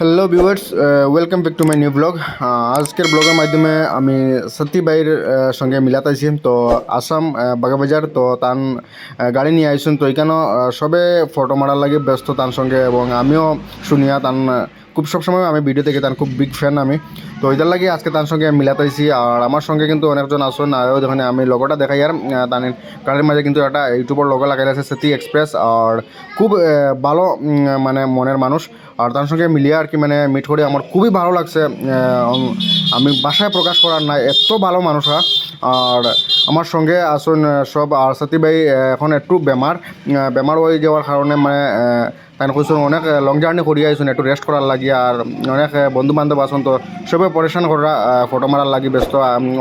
Hello viewers welcome back to my new blog আজকের ব্লগের মাধ্যমে আমি সত্যি ভাইয়ের সঙ্গে মিলাত আইছি তো আসাম আহ, বাগাবাজার তো তান গাড়ি নিয়ে আইসুন। তো এখানেও সবে ফটো মারার লাগে ব্যস্ত তার সঙ্গে এবং আমিও শুনিয়া তান খুব সবসময় আমি ভিডিও থেকে তার খুব বিগ ফ্যান আমি। তো এটার লাগে আজকে তার সঙ্গে মিলাত আইছি, আর আমার সঙ্গে কিন্তু অনেকজন আসুন আর দেখুন, আমি লগোটা দেখাই, আর তার গাড়ির মাঝে কিন্তু একটা ইউটিউবের লগো লাগাই আছে সত্যি এক্সপ্রেস আর খুব ভালো মানে মনের মানুষ। আর তার সঙ্গে মিলিয়ে আর কি মানে মিট করে, আমার খুবই ভালো লাগছে আমি বাসায় প্রকাশ করার নাই, এত ভালো মানুষরা। আর আমার সঙ্গে আসুন সব আর সাথী ভাই এখন একটু বেমার বেমার হয়ে যাওয়ার কারণে মানে তাই কইসুন, অনেক লং জার্নি করিয়া আইসুন, একটু রেস্ট করার লাগি আর অনেক বন্ধু বান্ধব আসুন তো, সবে পরেশান করা ফটো মারার লাগি ব্যস্ত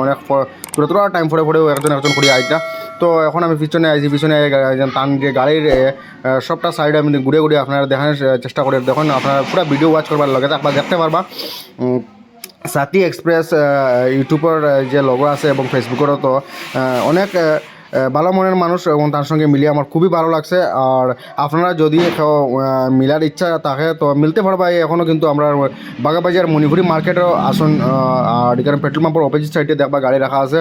অনেক তুলে টাইম পরে পরেও একজন একজন করিয়া আইতা। তো এখন আমি পিছনে আইছি, পিছনে টান যে গাড়ির সবটা সাইডে আমি ঘুরে ঘুরে আপনারা দেখানোর চেষ্টা করে। দেখুন, আপনারা পুরো ভিডিও ওয়াচ করবার লগে থাকবা, দেখতে পারবা সাথী এক্সপ্রেস আহ, যে লগো আছে এবং ফেসবুকেরও তো অনেক ভালো মনের মানুষ এবং তার সঙ্গে মিলিয়ে আমার খুবই ভালো লাগছে। আর আপনারা যদি মিলার ইচ্ছা থাকে, তো মিলতে পারবা। এখনও কিন্তু আমরা বাগাবাজার মণিপুরি মার্কেটও আসুন আর এখানে পেট্রোল পাম্পের অপোজিট সাইডে দেখবা গাড়ি রাখা আছে।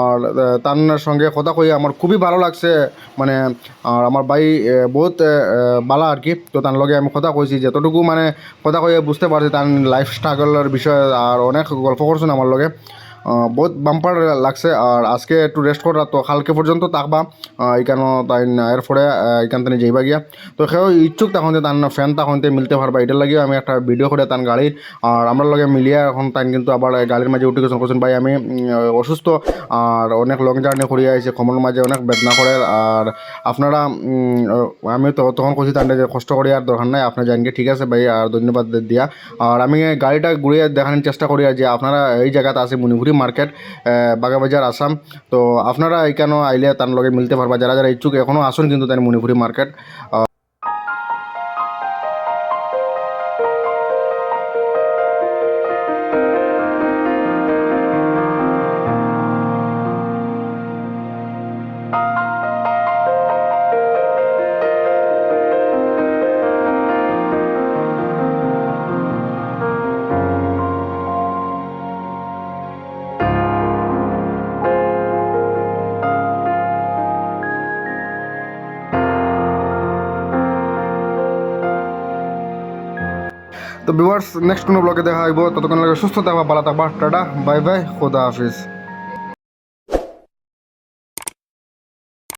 আর তার সঙ্গে কথা কই আমার খুবই ভালো লাগছে। মানে আর আমার ভাই বহুত বালা আর কি। তো তার লগে আমি কথা কইছি, যতটুকু মানে কথা কয়ে বুঝতে পারছি তার লাইফ স্ট্রাগলের বিষয়ে আর অনেক গল্প করছেন আমার লগে। বহুত বাম্পার লাগছে আর আজকে একটু রেস্ট করা তো কালকে পর্যন্ত থাকবা এখানে তাই এরপরে এখান থেকে যাইবা গিয়া তো সেও ইচ্ছুক তখন তার ফ্যান তখন মিলতে পারবা এটার লাগিও আমি একটা ভিডিও করে তার গাড়ির আর আমার লগে মিলিয়ে এখন তাই কিন্তু আবার গাড়ির মাঝে উঠে গেছেন ভাই, আমি অসুস্থ আর অনেক লং জার্নি করিয়া আইছি কমর মাঝে অনেক বেদনা করে আর আপনারা আমি তো তখন কইছি তার যে কষ্ট করি আর দরকার নাই আপনার জানকে ঠিক আছে ভাই আর ধন্যবাদ দিয়া। আর আমি গাড়িটা ঘুরিয়ে দেখানোর চেষ্টা করি আর যে আপনারা এই জায়গাতে আছে মণিপুরি মার্কেট বাগাবাজার, আসাম। তো আপনারা এখানেও আইলে তার লগে মিলতে পারবা? যারা যারা ইচ্ছুক এখনও আসুন কিন্তু তাই মণিপুরি মার্কেট। তো ভিউয়ার্স নেক্সট কোনো ব্লগে দেখা হইব ততক্ষণ লাগে সুস্থ থাকবা, ভালো থাকবা, টাটা বাই বাই খোদা হাফিজ।